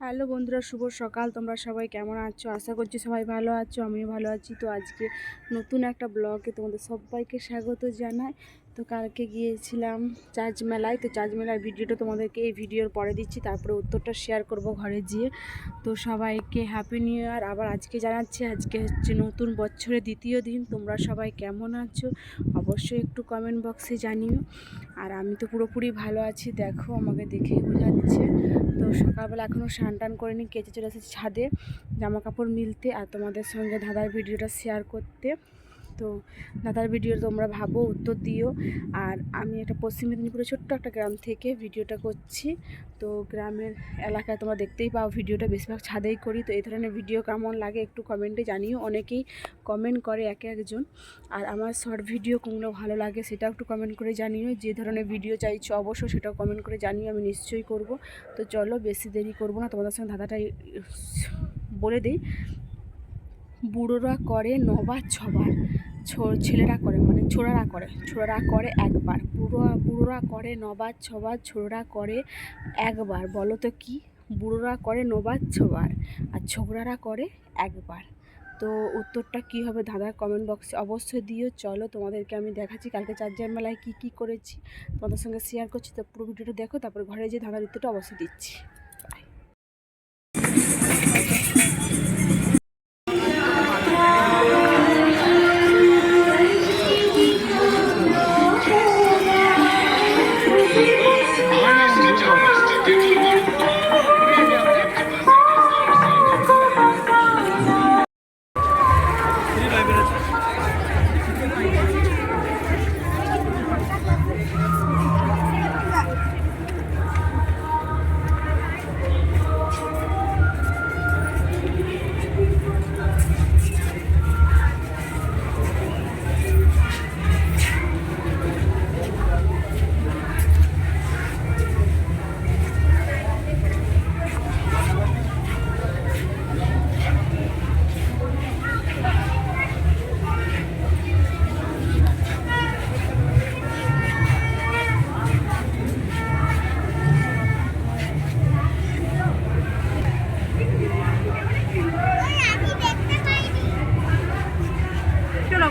Hello বন্ধুরা, শুভ সকাল। তোমরা সবাই কেমন আছো? আশা করছি সবাই ভালো আছো, আমিও ভালো আছি। তো আজকে নতুন একটা ব্লগে তোমাদের সবাইকে স্বাগত জানাই। তো কালকে গিয়েছিলাম চার্জ মেলায়। তো চার্জ মেলার ভিডিওটা তোমাদেরকে এই ভিডিওর পরে দিচ্ছি, তারপরে উত্তরটা শেয়ার করব ঘরে গিয়ে। তো সবাইকে হ্যাপি নিউ ইয়ার আবার আজকে জানাচ্ছি, আজকে হচ্ছে নতুন বছরের দ্বিতীয় দিন। তোমরা সবাই কেমন আছো? অবশ্যই একটু কমেন্ট বক্সে জানিও। আর আমি তো পুরোপুরি ভালো আছি, দেখো আমাকে দেখেই বোঝাচ্ছে। তো সকালবেলা এখনও স্নান টান করে নিই কেচে চলে এসেছি ছাদে জামা কাপড় মিলতে আর তোমাদের সঙ্গে দাদার ভিডিওটা শেয়ার করতে। তো দাদার ভিডিও তোমরা ভাবো, উত্তর দিও। আর আমি একটা পশ্চিম মেদিনীপুরের ছোট্ট একটা গ্রাম থেকে ভিডিওটা করছি। তো গ্রামের এলাকায় তোমরা দেখতেই পাও, ভিডিওটা বেশিরভাগ ছাদেই করি। তো এই ধরনের ভিডিও কেমন লাগে একটু কমেন্টে জানিও। অনেকেই কমেন্ট করে এক একজন। আর আমার শর্ট ভিডিও কোনগুলো ভালো লাগে সেটাও একটু কমেন্ট করে জানিও। যে ধরনের ভিডিও চাইছো অবশ্যই সেটাও কমেন্ট করে জানিও, আমি নিশ্চয়ই করব। তো চলো, বেশি দেরি করব না। তোমাদের সঙ্গে দাদাটাই বলে দিই। বুড়োরা করে নবার ছবার। ছেলেরা করে মানে ছোড়ারা করে ছোড়ারা করে একবার। বুড়ো, বুড়োরা করে নবার ছবার ছোড়রা করে একবার। বলো তো কী? বুড়োরা করে নবার ছবার আর ছোকরারা করে একবার। তো উত্তরটা কী হবে দাদার কমেন্ট বক্সে অবশ্যই দিও। চলো তোমাদেরকে আমি দেখাচ্ছি কালকে চার্জার মেলায় কী কী করেছি। তোমাদের সঙ্গে শেয়ার করছি, তো পুরো ভিডিওটা দেখো, তারপরে ঘরে যে দাদার উত্তরটা অবশ্যই দিচ্ছি।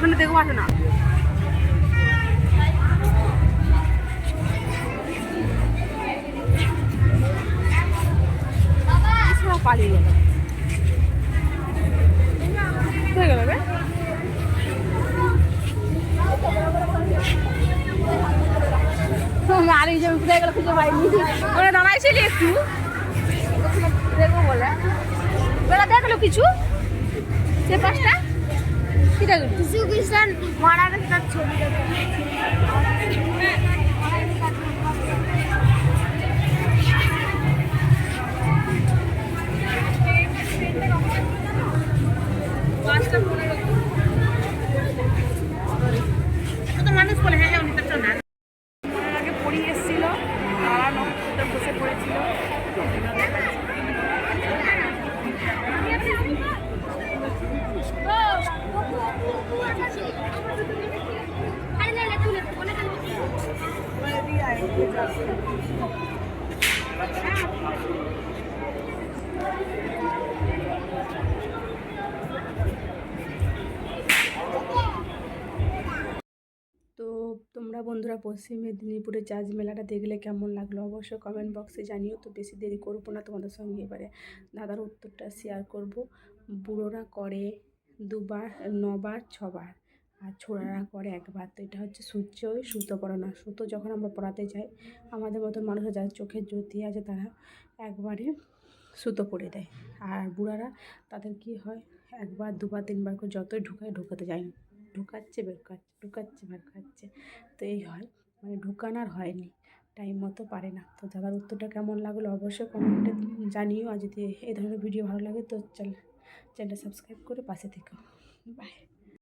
ওখানে দেখব আসো না। পালিয়ে গেল। হয়ে গেল রে। কোথায় গেল খুঁজে পাইনি। ওরা দাঁড়াইছিলি একটু। দেখব বলে। ওরা দেখল কিছু? সে পাঁচটা? কি দেখল কিছু কিষান মারা ছবি তোমরা বন্ধুরা পশ্চিম মেদিনীপুরে চার্জ মেলাটা দেখলে কেমন লাগল? অবশ্যই কমেন্ট বক্সে জানিও। তো বেশি দেরি করব না তোমাদের সঙ্গে এবারে দাদার উত্তরটা শেয়ার করব। বুড়োরা করে দুবার, নবার, ছবার। আর ছোড়ারা করে একবার। তো এটা হচ্ছে সূর্য সুতো পড়ানো সুতো যখন আমরা পড়াতে যাই, আমাদের মতন মানুষের যাদের চোখের জ্যোতি আছে, তারা একবারে সুতো পরে দেয়। আর বুড়ারা, তাদের কি হয়, একবার, দুবার, তিনবার করে যতই ঢুকায়, ঢুকাতে যায় না। ঢুকাচ্ছে, বের কাচ্ছে ঢুকাচ্ছে, বের কাচ্ছে তো এই হয় মানে ঢুকানোর হয়নি। টাইম মতো পারে না। তো দাদার উত্তরটা কেমন লাগল অবশ্যই কমেন্টে জানিও। আর যদি এই ধরনের ভিডিও ভালো লাগে, তো চ্যানেল চ্যানেলটা সাবস্ক্রাইব করে পাশে থেকো বাই